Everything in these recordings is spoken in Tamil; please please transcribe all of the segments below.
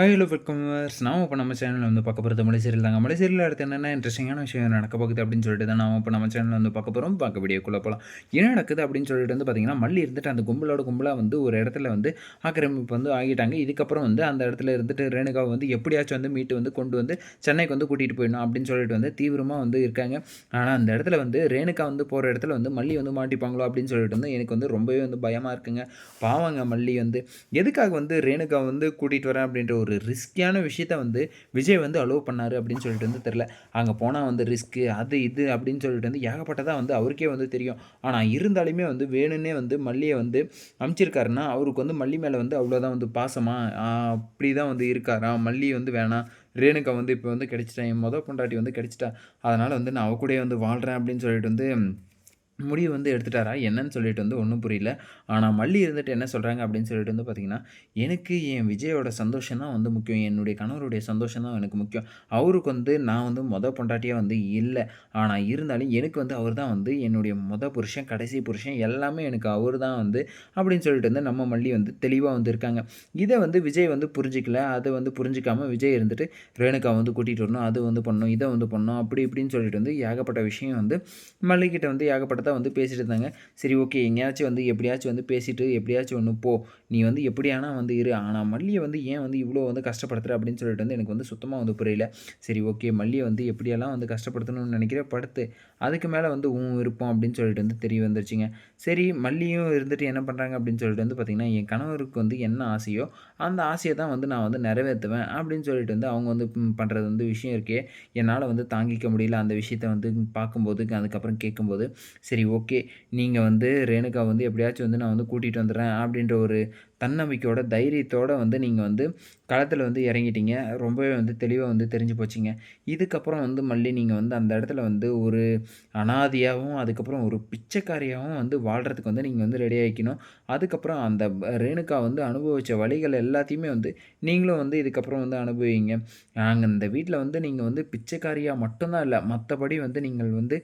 ஹலோ வெல்கம் நான் இப்போ நம்ம சேனலில் வந்து பார்க்க போகிறது மலை சீரியல் தாங்க. மலை சீரியல் அடுத்து என்னென்ன இன்ட்ரெஸ்டிங்கான விஷயம் நடக்க போகுது அப்படின்னு சொல்லிட்டு தான் நாம் இப்போ நம்ம சேனலில் வந்து பார்க்க போகிறோம் பார்க்க வீடியோக்குள்ளே போகலாம் என்ன நடக்குது அப்படின்னு சொல்லிட்டு வந்து பார்த்தீங்கன்னா மல்லி இருந்துட்டு அந்த கும்பலோட கும்பலாக வந்து ஒரு இடத்துல வந்து ஆக்கிரமிப்பு வந்து ஆகிட்டாங்க. இதுக்கப்புறம் வந்து அந்த இடத்துல இருந்துட்டு ரேணுகாவை வந்து எப்படியாச்சும் வந்து மீட்டு வந்து கொண்டு வந்து சென்னைக்கு வந்து கூட்டிகிட்டு போயிடணும் அப்படின்னு சொல்லிட்டு வந்து தீவிரமாக வந்து இருக்காங்க. ஆனால் அந்த இடத்துல வந்து ரேணுகா வந்து போகிற இடத்துல வந்து மல்லி வந்து மாட்டிப்பாங்களோ அப்படின்னு சொல்லிட்டு வந்து எனக்கு வந்து ரொம்பவே வந்து பயமாக இருக்குங்க. பாவங்க மல்லி வந்து. எதுக்காக வந்து ரேணுகா வந்து கூட்டிகிட்டு வரேன் அப்படின்ற ஒரு ஒரு ரிஸ்கியான விஷயத்த வந்து விஜய் வந்து அலோவ் பண்ணார் அப்படின்னு சொல்லிட்டு வந்து தெரில அங்கே போனால் வந்து ரிஸ்க்கு அது இது அப்படின்னு சொல்லிட்டு வந்து ஏகப்பட்டதாக வந்து அவருக்கே வந்து தெரியும். ஆனால் இருந்தாலுமே வந்து வேணும்னே வந்து மல்லியை வந்து அமுச்சிருக்காருன்னா அவருக்கு வந்து மல்லி மேலே வந்து அவ்வளோதான் வந்து பாசமாக அப்படி தான் வந்து இருக்காரா? மல்லி வந்து வேணாம் ரேணுகா வந்து இப்போ வந்து கிடச்சிட்டேன் என் மொதல் பொண்டாட்டி வந்து கிடச்சிட்டா அதனால் வந்து நான் அவ கூட வந்து வாழ்கிறேன் அப்படின்னு சொல்லிட்டு வந்து முடிவு வந்து எடுத்துட்டாரா? என்னன்னு சொல்லிட்டு வந்து ஒன்றும் புரியல. ஆனால் மல்லி இருந்துட்டு என்ன சொல்கிறாங்க அப்படின்னு சொல்லிட்டு வந்து பார்த்திங்கன்னா எனக்கு என் விஜயோட சந்தோஷம் தான் வந்து முக்கியம். என்னுடைய கணவருடைய சந்தோஷம் தான் எனக்கு முக்கியம். அவருக்கு வந்து நான் வந்து மொதல் பொண்டாட்டியாக வந்து இல்லை. ஆனால் இருந்தாலும் எனக்கு வந்து அவர் தான் வந்து என்னுடைய மொதல் புருஷன் கடைசி புருஷன் எல்லாமே எனக்கு அவர் தான் வந்து அப்படின்னு சொல்லிட்டு வந்து நம்ம மல்லி வந்து தெளிவாக வந்து இருக்காங்க. இதை வந்து விஜய் வந்து புரிஞ்சிக்கல. அதை வந்து புரிஞ்சிக்காமல் விஜய் இருந்துட்டு ரேணுகா வந்து கூட்டிகிட்டு வரணும் அது வந்து பண்ணணும் இதை வந்து பண்ணணும் அப்படி இப்படின்னு சொல்லிட்டு வந்து ஏகப்பட்ட விஷயம் வந்து மல்லிகிட்ட வந்து ஏகப்பட்ட தான் வந்து பேசிகிட்டு இருந்தாங்க. சரி ஓகே எங்கேயாச்சும் வந்து எப்படியாச்சும் வந்து பேசிவிட்டு எப்படியாச்சும் ஒன்று போ. நீ வந்து எப்படியானா வந்து இரு. ஆனால் மல்லியை வந்து ஏன் வந்து இவ்வளோ வந்து கஷ்டப்படுத்துகிற அப்படின்னு சொல்லிட்டு வந்து எனக்கு வந்து சுத்தமாக வந்து புரியல. சரி ஓகே மல்லியை வந்து எப்படியெல்லாம் வந்து கஷ்டப்படுத்தணும்னு நினைக்கிற? படுத்து. அதுக்கு மேலே வந்து உன் விருப்பம் அப்படின்னு சொல்லிட்டு வந்து தெரிய வந்துருச்சுங்க. சரி மல்லியும் இருந்துட்டு என்ன பண்ணுறாங்க அப்படின்னு சொல்லிட்டு வந்து பார்த்திங்கன்னா என் கணவருக்கு வந்து என்ன ஆசையோ அந்த ஆசையை தான் வந்து நான் வந்து நிறைவேற்றுவேன் அப்படின்னு சொல்லிட்டு வந்து அவங்க வந்து பண்ணுறது வந்து விஷயம் இருக்கே. என்னால் வந்து தாங்கிக்க முடியல அந்த விஷயத்த வந்து பார்க்கும்போது அதுக்கப்புறம் கேட்கும்போது. சரி ஓகே. நீங்கள் வந்து ரேணுகா வந்து எப்படியாச்சும் வந்து நான் வந்து கூட்டிகிட்டு வந்துடுறேன் அப்படின்ற ஒரு தன்னம்பிக்கையோட தைரியத்தோடு வந்து நீங்கள் வந்து களத்தில் வந்து இறங்கிட்டீங்க. ரொம்பவே வந்து தெளிவாக வந்து தெரிஞ்சு போச்சிங்க. இதுக்கப்புறம் வந்து மல்லி நீங்கள் வந்து அந்த இடத்துல வந்து ஒரு அனாதியாகவும் அதுக்கப்புறம் ஒரு பிச்சைக்காரியாகவும் வந்து வாழ்கிறதுக்கு வந்து நீங்கள் வந்து ரெடி ஆகிக்கணும் அதுக்கப்புறம் அந்த ரேணுகா வந்து அனுபவித்த வழிகள் எல்லாத்தையுமே வந்து நீங்களும் வந்து இதுக்கப்புறம் வந்து அனுபவிங்க. நாங்கள் இந்த வீட்டில் வந்து நீங்கள் வந்து பிச்சைக்காரியாக மட்டும்தான் இல்லை மற்றபடி வந்து நீங்கள் வந்து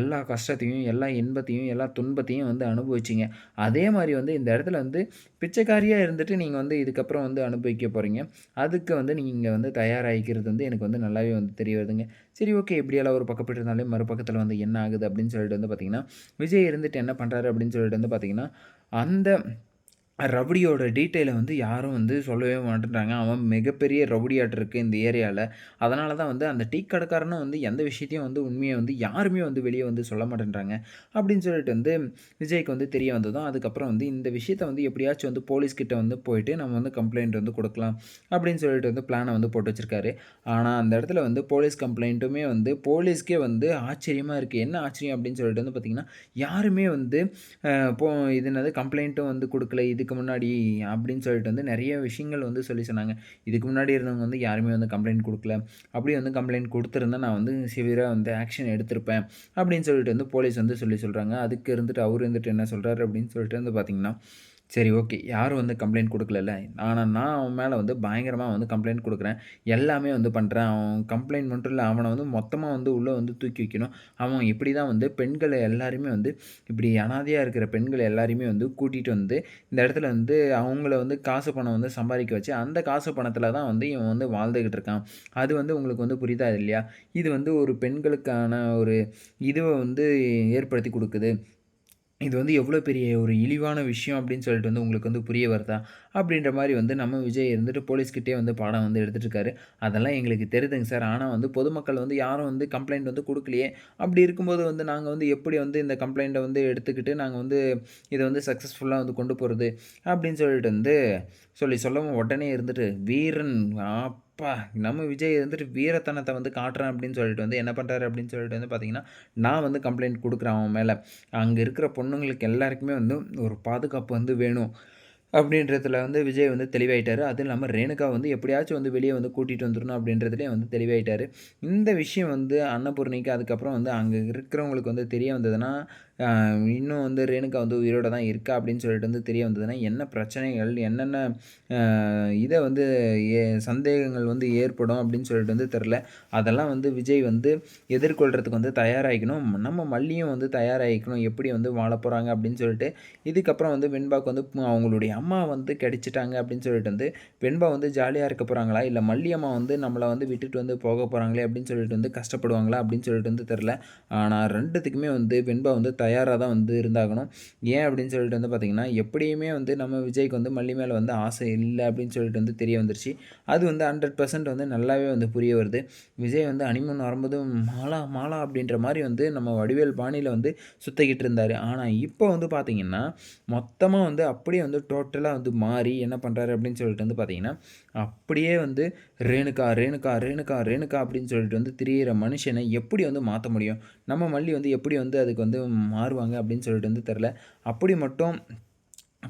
எல்லா கஷ்டத்தையும் எல்லா இன்பத்தையும் எல்லா துன்பத்தையும் வந்து அனுபவிச்சிங்க. அதே மாதிரி வந்து இந்த இடத்துல வந்து பிச்சைக்காரி பிச்சைக்காரியாக இருந்துட்டு நீங்கள் வந்து இதுக்கப்புறம் வந்து அனுபவிக்க போகிறீங்க அதுக்கு வந்து நீங்கள் வந்து தயாராகிக்கிறது வந்து எனக்கு வந்து நல்லாவே வந்து தெரிய வருதுங்க. சரி ஓகே. எப்படியெல்லாம் ஒரு பக்கப்பட்டு இருந்தாலே மறுபக்கத்தில் வந்து என்ன ஆகுது அப்படின்னு சொல்லிட்டு வந்து பார்த்திங்கன்னா விஜய் இருந்துட்டு என்ன பண்ணுறாரு அப்படின்னு சொல்லிட்டு வந்து பார்த்திங்கன்னா அந்த ரவுடியோட டீட்டெயிலை வந்து யாரும் வந்து சொல்லவே மாட்டேன்றாங்க. அவன் மிகப்பெரிய ரவுடியாட்டு இருக்குது இந்த ஏரியாவில் அதனால தான் வந்து அந்த டீ கடைக்காரனும் வந்து எந்த விஷயத்தையும் வந்து உண்மையை வந்து யாருமே வந்து வெளியே வந்து சொல்ல மாட்டேன்றாங்க. அப்படின்னு சொல்லிட்டு வந்து விஜய்க்கு வந்து தெரிய வந்ததும் அதுக்கப்புறம் வந்து இந்த விஷயத்தை வந்து எப்படியாச்சும் வந்து போலீஸ்கிட்ட வந்து போயிட்டு நம்ம வந்து கம்ப்ளைண்ட் வந்து கொடுக்கலாம் அப்படின்னு சொல்லிட்டு வந்து பிளானை வந்து போட்டு வச்சுருக்காரு. ஆனால் அந்த இடத்துல வந்து போலீஸ் கம்ப்ளைண்ட்டுமே வந்து போலீஸ்க்கே வந்து ஆச்சரியமாக இருக்குது என்ன ஆச்சரியம் அப்படின்னு சொல்லிட்டு வந்து பார்த்திங்கன்னா யாருமே வந்து போ இது என்னது கம்ப்ளைண்ட்டும் வந்து கொடுக்கல. இது இதுக்கு முன்னாடி அப்படின்னு சொல்லிட்டு வந்து நிறைய விஷயங்கள் வந்து சொல்லி சொன்னாங்க. இதுக்கு முன்னாடி இருந்தவங்க வந்து யாருமே வந்து கம்ப்ளைண்ட் கொடுக்கல. அப்படி வந்து கம்ப்ளைண்ட் கொடுத்துருந்தா நான் வந்து சிவியராக வந்து ஆக்ஷன் எடுத்திருப்பேன் அப்படின்னு சொல்லிட்டு வந்து போலீஸ் வந்து சொல்லி சொல்கிறாங்க அதுக்கு இருந்துட்டு அவர் இருந்துட்டு என்ன சொல்கிறாரு அப்படின்னு சொல்லிட்டு வந்து பார்த்திங்கன்னா சரி ஓகே. யாரும் வந்து கம்ப்ளைண்ட் கொடுக்கலல்ல? ஆனால் நான் அவன் மேலே வந்து பயங்கரமாக வந்து கம்ப்ளைண்ட் கொடுக்குறேன். எல்லாமே வந்து பண்ணுறேன் அவன் கம்ப்ளைண்ட் மட்டும் இல்லை அவனை வந்து மொத்தமாக வந்து உள்ளே வந்து தூக்கி வைக்கணும். அவன் இப்படி தான் வந்து பெண்களை எல்லாருமே வந்து இப்படி அனாதையாக இருக்கிற பெண்களை எல்லாருமே வந்து கூட்டிகிட்டு வந்து இந்த இடத்துல வந்து அவங்கள வந்து காசு பணம் வந்து சம்பாதிக்க வச்சு அந்த காசு பணத்தில் தான் வந்து இவன் வந்து வாழ்ந்துக்கிட்டு இருக்கான். அது வந்து உங்களுக்கு வந்து புரியுதா இல்லையா? இது வந்து ஒரு பெண்களுக்கான ஒரு இதுவை வந்து ஏற்படுத்தி கொடுக்குது. இது வந்து எவ்வளோ பெரிய ஒரு இழிவான விஷயம் அப்படின்னு சொல்லிட்டு வந்து உங்களுக்கு வந்து புரிய வருதா? அப்படின்ற மாதிரி வந்து நம்ம விஜய் இருந்துட்டு போலீஸ்கிட்டே வந்து பாடம் வந்து எடுத்துகிட்டுருக்காரு அதெல்லாம் எங்களுக்கு தெரியுதுங்க சார். ஆனால் வந்து பொதுமக்கள் வந்து யாரும் வந்து கம்ப்ளைண்ட் வந்து கொடுக்கலையே. அப்படி இருக்கும்போது வந்து நாங்கள் வந்து எப்படி வந்து இந்த கம்ப்ளைண்ட்டை வந்து எடுத்துக்கிட்டு நாங்கள் வந்து இதை வந்து சக்ஸஸ்ஃபுல்லாக வந்து கொண்டு போகிறது அப்படின்னு சொல்லிட்டு வந்து சொல்லி சொல்லவும் உடனே இருந்துட்டு வீரன் அப்பா நம்ம விஜய் வந்துட்டு வீரத்தனத்தை வந்து காட்டுறேன் அப்படின்னு சொல்லிட்டு வந்து என்ன பண்ணுறாரு அப்படின்னு சொல்லிட்டு வந்து பார்த்தீங்கன்னா நான் வந்து கம்ப்ளைண்ட் கொடுக்குறேன் அவன் மேலே. அங்கே இருக்கிற பொண்ணுங்களுக்கு எல்லாருக்குமே வந்து ஒரு பாதுகாப்பு வந்து வேணும் அப்படின்றதுல வந்து விஜய் வந்து தெளிவாயிட்டார். அதுவும் இல்லாமல் ரேணுகா வந்து எப்படியாச்சும் வந்து வெளியே வந்து கூட்டிகிட்டு வந்துடணும் அப்படின்றதுலேயே வந்து தெளிவாயிட்டார். இந்த விஷயம் வந்து அன்னபூர்ணிக்கு அதுக்கப்புறம் வந்து அங்கே இருக்கிறவங்களுக்கு வந்து தெரிய வந்ததுன்னா இன்னும் வந்து ரேணுகா வந்து உயிரோட தான் இருக்கா அப்படின்னு சொல்லிட்டு வந்து தெரிய வந்ததுன்னா, என்ன பிரச்சனைகள், என்னென்ன இதை வந்து ஏ சந்தேகங்கள் வந்து ஏற்படும் அப்படின்னு சொல்லிட்டு வந்து தெரில. அதெல்லாம் வந்து விஜய் வந்து எதிர்கொள்கிறதுக்கு வந்து தயாராகிக்கணும். நம்ம மல்லியும் வந்து தயாராகிக்கணும். எப்படி வந்து வாழ போகிறாங்க அப்படின்னு சொல்லிட்டு. இதுக்கப்புறம் வந்து வெண்பாக்கு வந்து அவங்களுடைய அம்மா வந்து கிடைச்சிட்டாங்க அப்படின்னு சொல்லிட்டு வந்து வெண்பா வந்து ஜாலியாக இருக்க போகிறாங்களா இல்லை மல்லி அம்மா வந்து நம்மளை வந்து விட்டுட்டு வந்து போக போகிறாங்களே அப்படின்னு சொல்லிட்டு வந்து கஷ்டப்படுவாங்களா? அப்படின்னு சொல்லிட்டு வந்து தெரில. ஆனால் ரெண்டுத்துக்குமே வந்து வெண்பா வந்து தயாராக தான் வந்து இருந்தாகணும். ஏன் அப்படின்னு சொல்லிட்டு வந்து பார்த்திங்கன்னா எப்படியுமே வந்து நம்ம விஜய்க்கு வந்து மல்லி மேலே வந்து ஆசை இல்லை அப்படின்னு சொல்லிட்டு வந்து தெரிய வந்துருச்சு. அது வந்து 100% வந்து நல்லாவே வந்து புரிய வருது. விஜய் வந்து அனிமன் வரும்போது மாலா, மாலா அப்படின்ற மாதிரி வந்து நம்ம வடிவேல் பாணியில் வந்து சுத்திக்கிட்டு இருந்தார் ஆனால் இப்போ வந்து பார்த்தீங்கன்னா, மொத்தமாக வந்து அப்படியே வந்து டோட்டலாக வந்து மாறி என்ன பண்ணுறாரு அப்படின்னு சொல்லிட்டு வந்து பார்த்திங்கன்னா அப்படியே வந்து ரேணுகா, ரேணுகா, ரேணுகா, ரேணுகா அப்படின்னு சொல்லிட்டு வந்து திரியிற மனுஷனை எப்படி வந்து மாற்ற முடியும்? நம்ம மல்லி வந்து எப்படி வந்து அதுக்கு வந்து மாறுவாங்க அப்படின்னு சொல்லிட்டு வந்து தெரில. அப்படி மட்டும்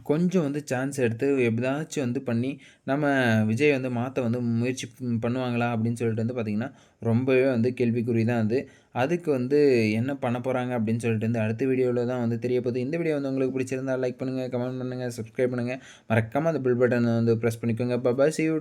கொஞ்சம் வந்து சான்ஸ் எடுத்து எப்படியாச்சும் வந்து பண்ணி, நம்ம விஜய் வந்து மாற்ற வந்து முயற்சி பண்ணுவாங்களா? அப்படின்னு சொல்லிட்டு வந்து பார்த்திங்கன்னா ரொம்பவே வந்து கேள்விக்குறி தான் அது. அதுக்கு வந்து என்ன பண்ண போகிறாங்க அப்படின்னு சொல்லிட்டு வந்து அடுத்த வீடியோவில் தான் வந்து தெரிய போகுது. இந்த வீடியோ வந்து உங்களுக்கு பிடிச்சிருந்தா லைக் பண்ணுங்கள் கமெண்ட் பண்ணுங்கள் சப்ஸ்கிரைப் பண்ணுங்கள் மறக்காம அந்த பில் பட்டனை வந்து ப்ரெஸ் பண்ணிக்கோங்க. Bye see you.